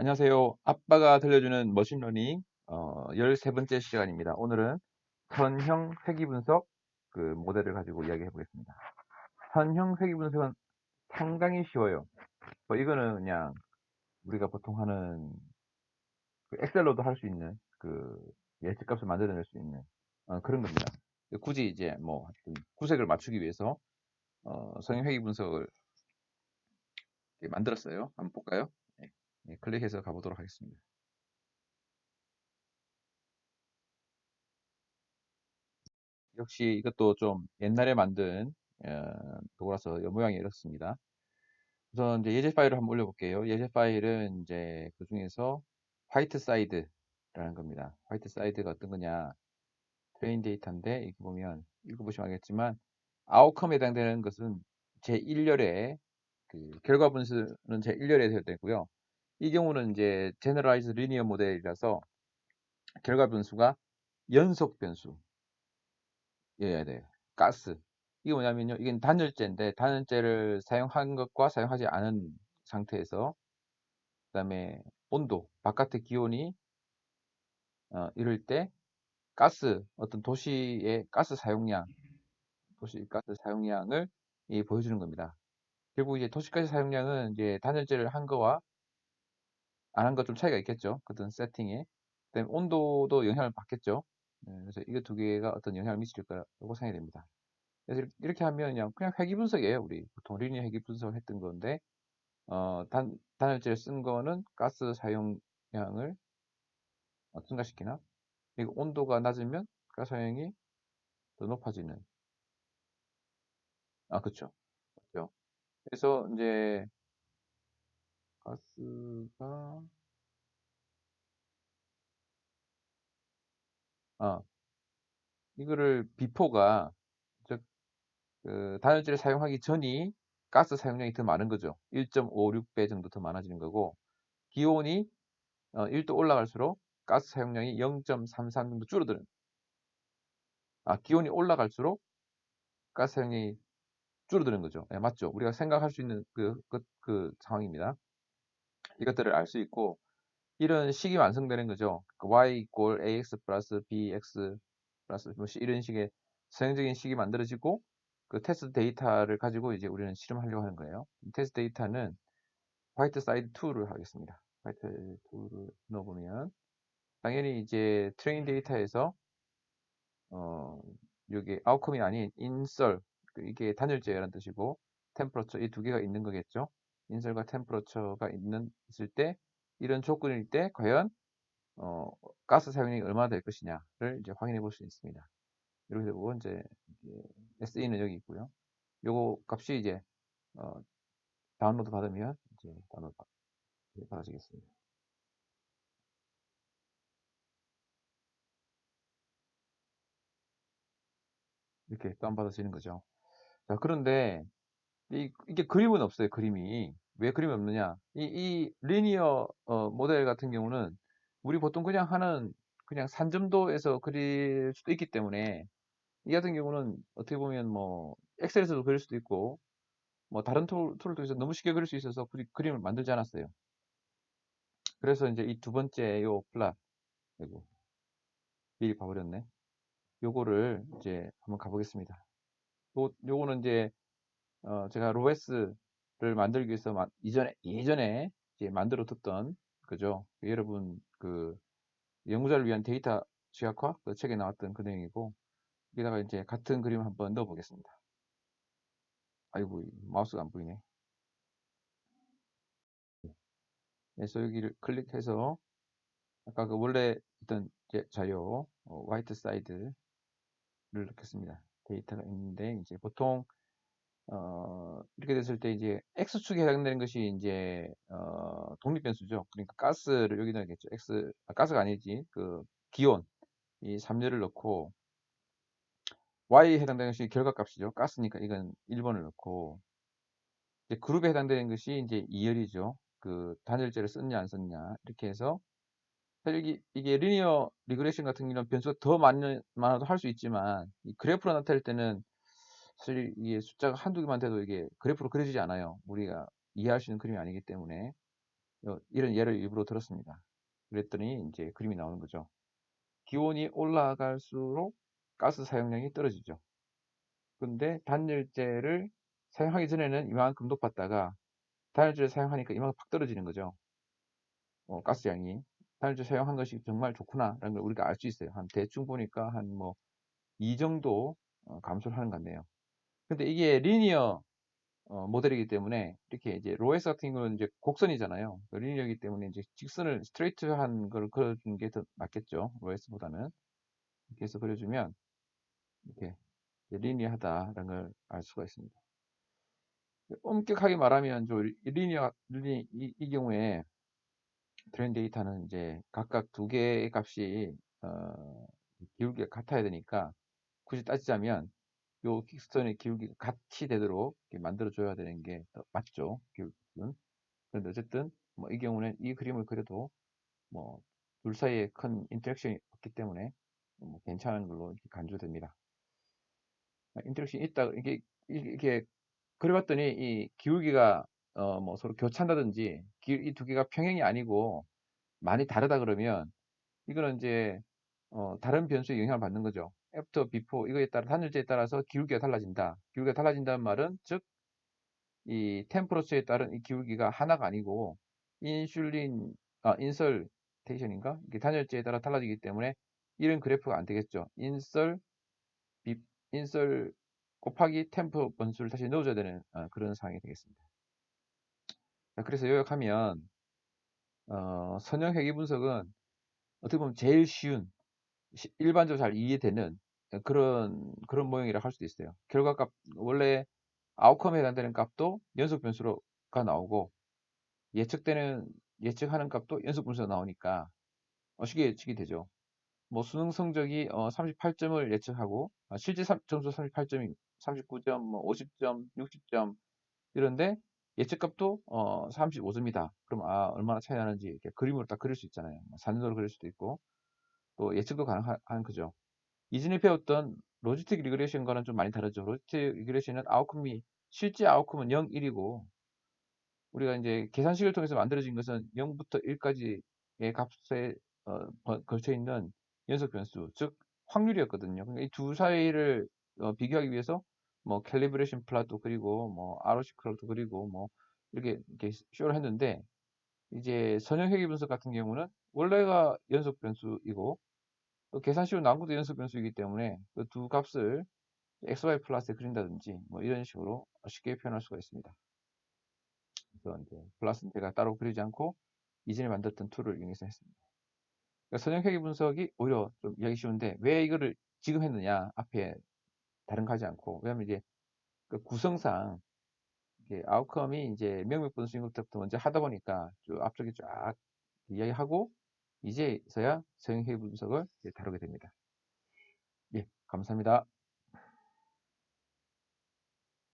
안녕하세요. 아빠가 들려주는 머신러닝 어, 13번째 시간입니다. 오늘은 선형 회귀 분석 그 모델을 가지고 이야기해 보겠습니다. 선형 회귀 분석은 상당히 쉬워요. 뭐 이거는 그냥 우리가 보통 하는 그 엑셀로도 할 수 있는 그 예측값을 만들어낼 수 있는 어, 그런 겁니다. 굳이 이제 뭐 구색을 맞추기 위해서 어, 선형 회귀 분석을 만들었어요. 한번 볼까요? 네. 네, 클릭해서 가보도록 하겠습니다. 역시 이것도 좀 옛날에 만든 어, 도구라서 모양이 이렇습니다. 우선 이제 예제 파일을 한번 올려볼게요. 예제 파일은 이제 그 중에서 화이트 사이드라는 겁니다. 화이트 사이드가 어떤 거냐? 트레인 데이터인데 이렇게 보면 읽어보시면 알겠지만 아웃컴에 해당되는 것은 제 1열에 그 결과 분수는 제 1열에 되어 있고요. 이 경우는 이제 제너라이즈 리니어 모델이라서 결과 변수가 연속 변수 여야 돼요. 가스. 이게 뭐냐면요. 이게 단열재인데 단열재를 사용한 것과 사용하지 않은 상태에서 그다음에 온도, 바깥의 기온이 어, 이럴 때 가스 어떤 도시의 가스 사용량, 도시 가스 사용량을 이, 보여주는 겁니다. 결국 이제 도시가스 사용량은 이제 단열재를 한 거와 안한거좀 차이가 있겠죠. 어떤 세팅에. 그다음에 온도도 영향을 받겠죠. 네, 그래서 이거 두 개가 어떤 영향을 미칠 거라고 생각이 됩니다. 그래서 이렇게 하면 그냥, 그냥 회귀 분석이에요. 우리 보통 리니어 회귀 분석을 했던 건데, 어, 단, 단열재를 쓴 거는 가스 사용량을 어, 증가시키나? 그리고 온도가 낮으면 가스 사용이 더 높아지는. 아, 그쵸. 그죠. 그래서 이제 가스가 아, 이거를 비포가 즉 그 단열재를 사용하기 전이 가스 사용량이 더 많은 거죠. 1.56배 정도 더 많아지는 거고 기온이 어, 1도 올라갈수록 가스 사용량이 0.33 정도 줄어드는 아 기온이 올라갈수록 가스 사용량이 줄어드는 거죠. 네, 맞죠? 우리가 생각할 수 있는 그, 그, 그 상황입니다. 이것들을 알 수 있고 이런 식이 완성되는 거죠. 그 y 이꼴 ax 플러스 bx 플러스 뭐 이런 식의 선형적인 식이 만들어지고 그 테스트 데이터를 가지고 이제 우리는 실험하려고 하는 거예요. 테스트 데이터는 화이트 사이드 2를 하겠습니다. 화이트 2를 넣어보면 당연히 이제 트레인 데이터에서 어 여기 아웃컴이 아닌 인설 그 이게 단열재라는 뜻이고 템퍼러처 이 두 개가 있는 거겠죠. 인설과 템퍼러처가 있는 있을 때 이런 조건일 때 과연 어, 가스 사용량이 얼마나 될 것이냐를 이제 확인해 볼 수 있습니다. 이렇게 되고 이제 SE는 여기 있고요. 요거 값이 이제 어, 다운로드 받으면 이제 다운로드 받아지겠습니다. 이렇게 다운받아지는 거죠. 자, 그런데 이, 게 그림은 없어요. 그림이. 왜 그림이 없느냐? 이, 이 리니어 어, 모델 같은 경우는 우리 보통 그냥 하는 그냥 산점도에서 그릴 수도 있기 때문에 이 같은 경우는 어떻게 보면 뭐 엑셀에서도 그릴 수도 있고 뭐 다른 툴, 툴을 통해서 너무 쉽게 그릴 수 있어서 굳이 그림을 만들지 않았어요. 그래서 이제 이 두 번째 요 플랫 그리고 미리 봐버렸네. 요거를 이제 한번 가보겠습니다. 요, 요거는 이제 어, 제가 로에스를 만들기 위해서 마, 이전에 예전에 이제 만들어 뒀던 그죠? 여러분 그 연구자를 위한 데이터 취약화 그 책에 나왔던 그 내용이고 여기다가 이제 같은 그림을 한번 넣어 보겠습니다. 아이고 마우스가 안 보이네. 그래서 여기를 클릭해서 아까 그 원래 있던 자료 어, 화이트 사이드를 넣겠습니다. 데이터가 있는데 이제 보통 어, 이렇게 됐을 때 이제 X축에 해당되는 것이 이제 어, 독립 변수죠. 그러니까 가스를 여기 넣겠죠. X 아, 가스가 아니지 그 기온 이 3열을 넣고 Y에 해당되는 것이 결과값이죠. 가스니까 이건 1번을 넣고 이제 그룹에 해당되는 것이 이제 2열이죠. 그 단열재를 썼냐 안 썼냐 이렇게 해서 이게, 이게 리니어 리그레션 같은 경우는 변수가 더 많이, 많아도 할 수 있지만 이 그래프로 나타낼 때는 사실 이게 숫자가 한두 개만 돼도 이게 그래프로 그려지지 않아요. 우리가 이해할 수 있는 그림이 아니기 때문에 어, 이런 예를 일부러 들었습니다. 그랬더니 이제 그림이 나오는 거죠. 기온이 올라갈수록 가스 사용량이 떨어지죠. 근데 단열재를 사용하기 전에는 이만큼 높았다가 단열재를 사용하니까 이만큼 팍 떨어지는 거죠. 어, 가스량이. 단열재 사용한 것이 정말 좋구나라는 걸 우리가 알 수 있어요. 한 대충 보니까 한 뭐 이 정도 어, 감소를 하는 것 같네요. 근데 이게 리니어 어, 모델이기 때문에 이렇게 이제 로에스 같은 경우는 이제 곡선이잖아요. 리니어이기 때문에 이제 직선을 스트레이트한 걸 그려주는 게더 낫겠죠. 로에스보다는 이렇게 해서 그려주면 이렇게 리니어하다라는 걸 알 수가 있습니다. 엄격하게 말하면 저 리니어 리, 이, 이 경우에 트렌 데이터는 이제 각각 두 개의 값이 어, 기울기가 같아야 되니까 굳이 따지자면 요 킥스턴의 기울기가 같이 되도록 만들어 줘야 되는 게더 맞죠 기울기는 그런데 어쨌든 뭐 이 경우는 이 그림을 그려도 뭐 둘 사이에 큰 인터랙션이 없기 때문에 뭐 괜찮은 걸로 이렇게 간주됩니다 아, 인터랙션이 있다 이게 이게 그려봤더니 이 기울기가 어 뭐 서로 교차한다든지 이 두 개가 평행이 아니고 많이 다르다 그러면 이거는 이제 어 다른 변수에 영향을 받는 거죠. After, before 이거에 따라 단일제에 따라서 기울기가 달라진다. 기울기가 달라진다는 말은 즉 이 템퍼러처에 따른 이 기울기가 하나가 아니고 인슐린 아 인설테이션인가 이게 단열재에 따라 달라지기 때문에 이런 그래프가 안 되겠죠. 인설 비, 인설 곱하기 템퍼 번수를 다시 넣어줘야 되는 어, 그런 상황이 되겠습니다. 자, 그래서 요약하면 어, 선형 회귀 분석은 어떻게 보면 제일 쉬운 일반적으로 잘 이해되는 그런 그런 모형이라 할 수도 있어요. 결과값 원래 아웃컴에 해당되는 값도 연속 변수로가 나오고 예측되는 예측하는 값도 연속 변수가 나오니까 어, 쉽게 예측이 되죠. 뭐 수능 성적이 어, 38점을 예측하고 아, 실제 점수 38점이 39점, 뭐 50점, 60점 이런데 예측값도 어, 35점이다. 그럼 아 얼마나 차이 나는지 이렇게 그림으로 딱 그릴 수 있잖아요. 뭐 산으로 그릴 수도 있고 또 예측도 가능한 거죠. 이전에 배웠던 로지틱 리그레이션과는 좀 많이 다르죠. 로지틱 리그레이션은 아웃컴이 실제 아웃컴은 0, 1이고 우리가 이제 계산식을 통해서 만들어진 것은 0부터 1까지의 값에 어, 걸쳐 있는 연속 변수, 즉 확률이었거든요. 그러니까 이 두 사이를 어, 비교하기 위해서 뭐 캘리브레이션 플랫도 그리고 뭐 ROC 플랫도 그리고 뭐 이렇게 이렇게 쇼를 했는데 이제 선형 회귀 분석 같은 경우는 원래가 연속 변수이고 또 계산식으로 나온 것도 연속 변수이기 때문에 그 두 값을 xy 플러스에 그린다든지 뭐 이런 식으로 쉽게 표현할 수가 있습니다. 그래서 이제 플러스는 제가 따로 그리지 않고 이전에 만들었던 툴을 이용해서 했습니다. 그러니까 선형회귀 분석이 오히려 좀 이해하기 쉬운데 왜 이거를 지금 했느냐 앞에 다른 거 하지 않고 왜냐면 이제 그 구성상 이게 아웃컴이 이제 명백분수 인 것부터 먼저 하다 보니까 쭉 앞쪽에 쫙 이야기하고 이제서야 선형회귀 분석을 다루게 됩니다. 예, 감사합니다.